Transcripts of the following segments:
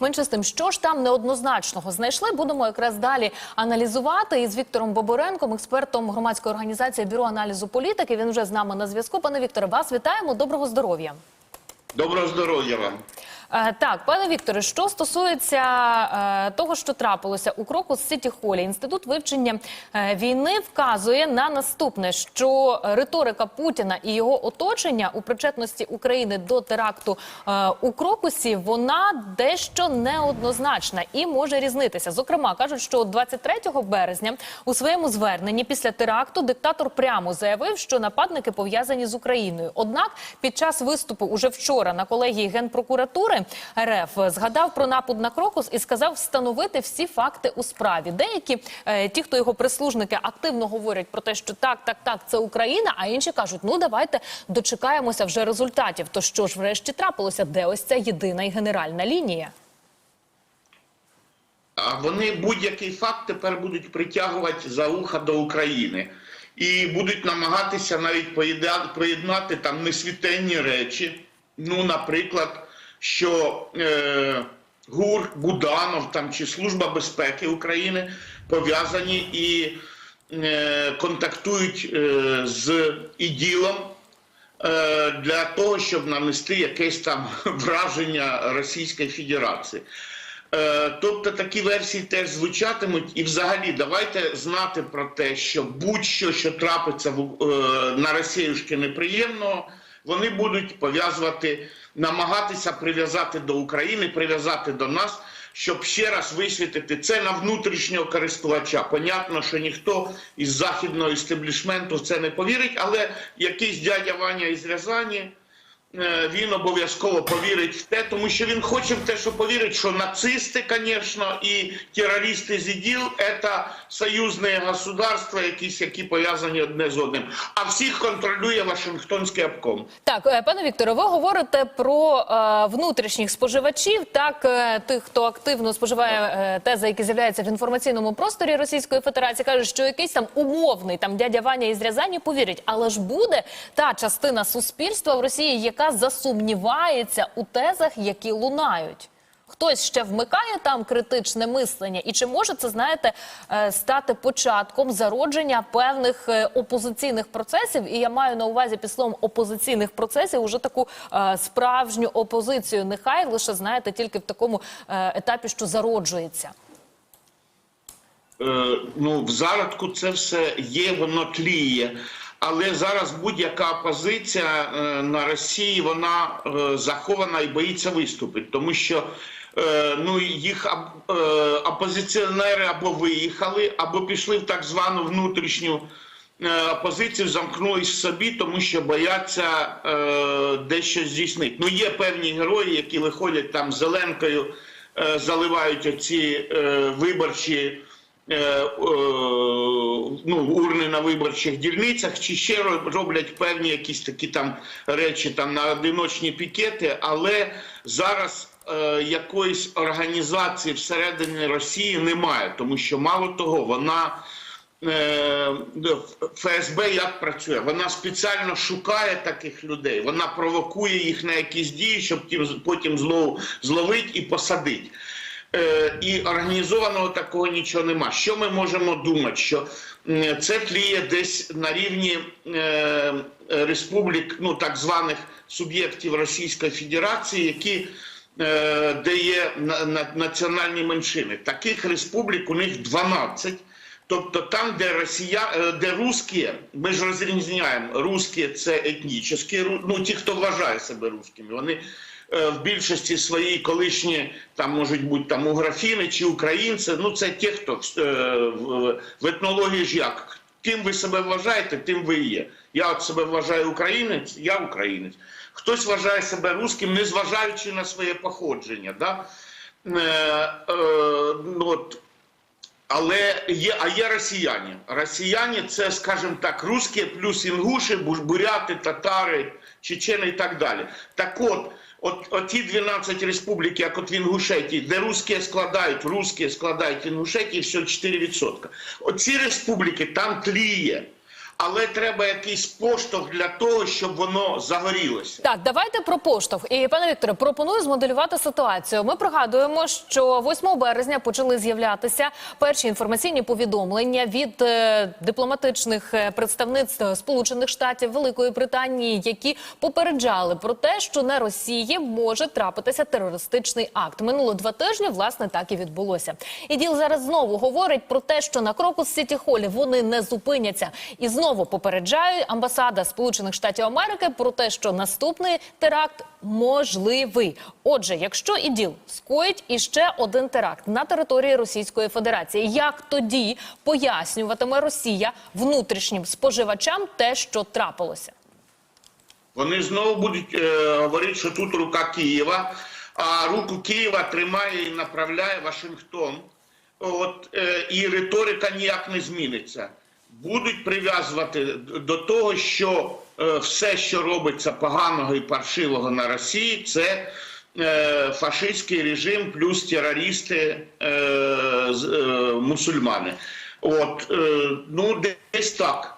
Менше з тим, що ж там неоднозначного знайшли, будемо якраз далі аналізувати із Віктором Боборенком, експертом громадської організації Бюро аналізу політики. Він вже з нами на зв'язку. Пане Вікторе, вас вітаємо. Доброго здоров'я. Доброго здоров'я вам. Е, Так, пане Вікторе, що стосується е, того, що трапилося у кроку з Сіті Холі, інститут вивчення е, війни вказує на наступне, що риторика Путіна і його оточення у причетності України до теракту у Крокусі вона дещо неоднозначна і може різнитися. Зокрема, кажуть, що 23 березня у своєму зверненні після теракту диктатор прямо заявив, що нападники пов'язані з Україною. Однак під час виступу уже вчора на колегії генпрокуратури РФ згадав про напад на Крокус і сказав встановити всі факти у справі. Деякі е, ті, хто його прислужники, активно говорять про те, що так, так, так, це Україна. А інші кажуть, ну давайте дочекаємося вже результатів. То що ж, врешті трапилося? Де ось ця єдина і генеральна лінія? А вони будь-який факт тепер будуть притягувати за уха до України і будуть намагатися навіть приєднати там несвітенні речі. Ну, наприклад, що е, ГУР, Буданов там чи Служба безпеки України пов'язані і е, контактують е, з іділом е, для того, щоб нанести якесь там враження Російської Федерації. Е, Тобто такі версії теж звучатимуть, і взагалі давайте знати про те, що будь-що, що трапиться в, е, на Росіюшки неприємного, вони будуть пов'язувати, намагатися прив'язати до України, прив'язати до нас, щоб ще раз висвітити це на внутрішнього користувача. Понятно, що ніхто із західного істеблішменту в це не повірить, але якийсь дядя Ваня із Рязані. Е, він обов'язково повірить в те, тому що він хоче в те, що повірить, що нацисти, звісно, і терористи з ІДІЛ – це союзні государства, якісь, які пов'язані одне з одним. А всіх контролює Вашингтонський обком. Так, е, пане Вікторе, ви говорите про е, внутрішніх споживачів, так е, тих, хто активно споживає е, тези, які з'являються в інформаційному просторі Російської Федерації, кажуть, що якийсь там умовний там дядя Ваня із Рязані повірить, але ж буде та частина суспільства в Росії, яка засумнівається у тезах, які лунають. Хтось ще вмикає там критичне мислення, і чи може це знаєте е, стати початком зародження певних е, опозиційних процесів? І я маю на увазі під словом опозиційних процесів уже таку е, справжню опозицію. Нехай лише знаєте тільки в такому етапі, що зароджується. Е, ну, в зародку це все є, воно тліє. Але зараз будь-яка опозиція е, на Росії вона е, захована і боїться виступити, тому що е, ну, їх опозиціонери або виїхали, або пішли в так звану внутрішню опозицію, замкнулись собі, тому що бояться дещо здійснити. Ну, є певні герої, які виходять там Зеленкою, заливають оці виборчі ну, урни на виборчих дільницях, чи ще роблять певні якісь такі там речі там на одиночні пікети, але зараз е, якоїсь організації всередині Росії немає, тому що мало того, вона. Е, ФСБ як працює? Вона спеціально шукає таких людей, вона провокує їх на якісь дії, щоб потім знову зловити і посадити. Е, І організованого такого нічого нема. Що ми можемо думати? Що це тліє десь на рівні е, республік, ну так званих суб'єктів Російської Федерації, які е, де є на- на- національні меншини. Таких республік у них 12. Тобто там, де росія, де русські, ми ж розрізняємо, русські це етнічні, ну ті, хто вважає себе русскими, вони в більшості своїй колишні там можуть бути там уграфіни чи українці. Ну це ті, хто е, в, в етнології ж як. Ким ви себе вважаєте, тим ви є. Я от себе вважаю українець, я українець. Хтось вважає себе русським, незважаючи на своє походження. Да? Е, е, ну, от, але є, а є росіяни. Росіяни це, скажімо так, русські плюс інгуші, буряти, татари, чечени і так далі. Так от, от, оті 12 республік, як от в Інгушетії, де русські складають, русські складають Інгушетії, все 4%. Оці республіки там тліє. Але треба якийсь поштовх для того, щоб воно загорілося. Так, давайте про поштовх. І пане Вікторе, пропоную змоделювати ситуацію. Ми пригадуємо, що 8 березня почали з'являтися перші інформаційні повідомлення від е, дипломатичних е, представництв Сполучених Штатів Великої Британії, які попереджали про те, що на Росії може трапитися терористичний акт. Минуло два тижні. Власне, так і відбулося. І діл зараз знову говорить про те, що на кроку сіті холі вони не зупиняться і знову попереджає амбасада Сполучених Штатів Америки про те, що наступний теракт можливий. Отже, якщо іділ скоїть іще один теракт на території Російської Федерації, як тоді пояснюватиме Росія внутрішнім споживачам те, що трапилося? Вони знову будуть е, говорити, що тут рука Києва, а руку Києва тримає і направляє Вашингтон. От, е, і риторика ніяк не зміниться. Будуть прив'язувати до того, що е, все, що робиться поганого і паршивого на Росії, це е, фашистський режим плюс терористи е, мусульмани. От, ну, десь так.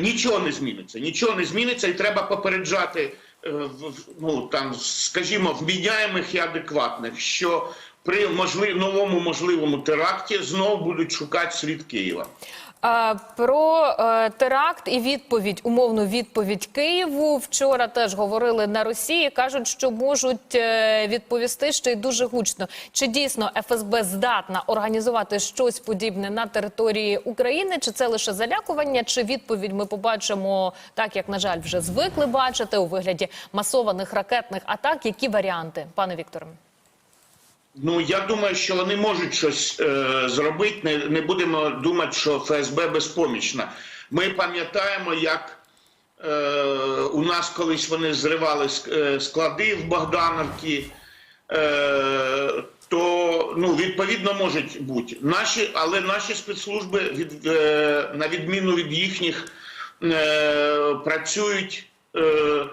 Нічого не зміниться. Нічого не зміниться, і треба попереджати ну там, скажімо, вміняємих і адекватних, що при можлив, новому можливому теракті знову будуть шукати слід Києва. Про е, теракт і відповідь, умовну відповідь Києву. Вчора теж говорили на Росії. кажуть, що можуть е, відповісти ще й дуже гучно. Чи дійсно ФСБ здатна організувати щось подібне на території України? Чи це лише залякування? Чи відповідь ми побачимо так, як на жаль, вже звикли бачити у вигляді масованих ракетних атак? Які варіанти, пане Вікторе? Ну я думаю, що вони можуть щось е, зробити. Не, не будемо думати, що ФСБ безпомічна. Ми пам'ятаємо, як е, у нас колись вони зривали е, склади в Богдановці. Е, то ну відповідно можуть бути наші, але наші спецслужби від е, на відміну від їхніх е, працюють. Е,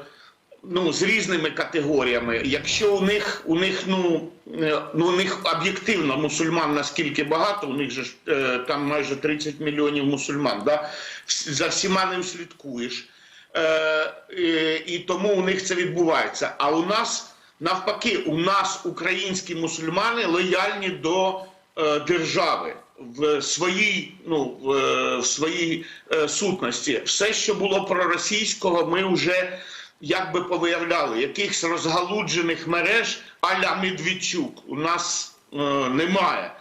ну, з різними категоріями. Якщо у них у них ну, е, ну у них об'єктивно мусульман наскільки багато, у них же е, там майже 30 мільйонів мусульман, да? За всіма ним слідкуєш. Е, і, і тому у них це відбувається. А у нас навпаки, у нас українські мусульмани лояльні до е, держави. В своїй, ну в, е, в своїй е, сутності, все, що було проросійського, ми вже як би повиявляли, якихось розгалуджених мереж а-ля Медведчук у нас е, немає.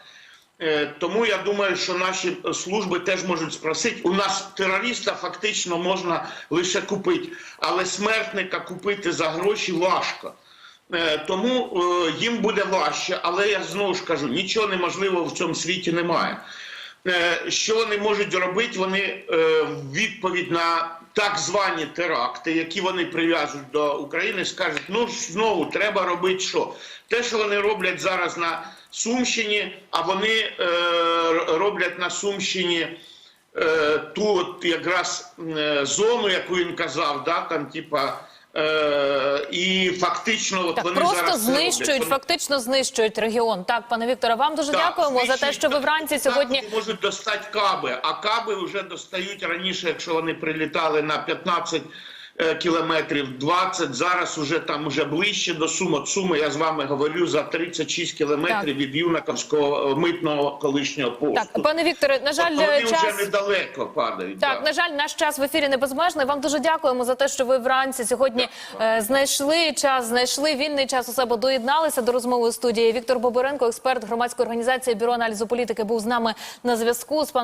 Е, тому я думаю, що наші служби теж можуть спросити. У нас терориста фактично можна лише купити, але смертника купити за гроші важко. Е, Тому е, їм буде важче, але я знову ж кажу, нічого неможливого в цьому світі немає. Е, Що вони можуть робити? Вони е, в відповідь на так звані теракти, які вони прив'яжуть до України, скажуть: ну знову треба робити що? Те, що вони роблять зараз на Сумщині, а вони е, роблять на Сумщині е, ту от якраз е, зону, яку він казав, да, там, типа. Е, і фактично, от Так вони просто зараз роблять. знищують, Вони- фактично знищують регіон. Так, пане Вікторе, вам дуже так, дякуємо за те, що ви вранці Так, сьогодні. можуть достати каби, а каби вже достають раніше, якщо вони прилітали на 15 е, кілометрів, 20, зараз уже там уже ближче до Сум. От Суми, я з вами говорю, за 36 кілометрів від Юнаковського е, митного колишнього посту. Так, пане Вікторе, на жаль, От вони вже недалеко падають. Так, да. на жаль, наш час в ефірі не безмежний. Вам дуже дякуємо за те, що ви вранці сьогодні е, знайшли час, знайшли вільний час у себе, доєдналися до розмови у студії. Віктор Боборенко, експерт громадської організації Бюро аналізу політики, був з нами на зв'язку. З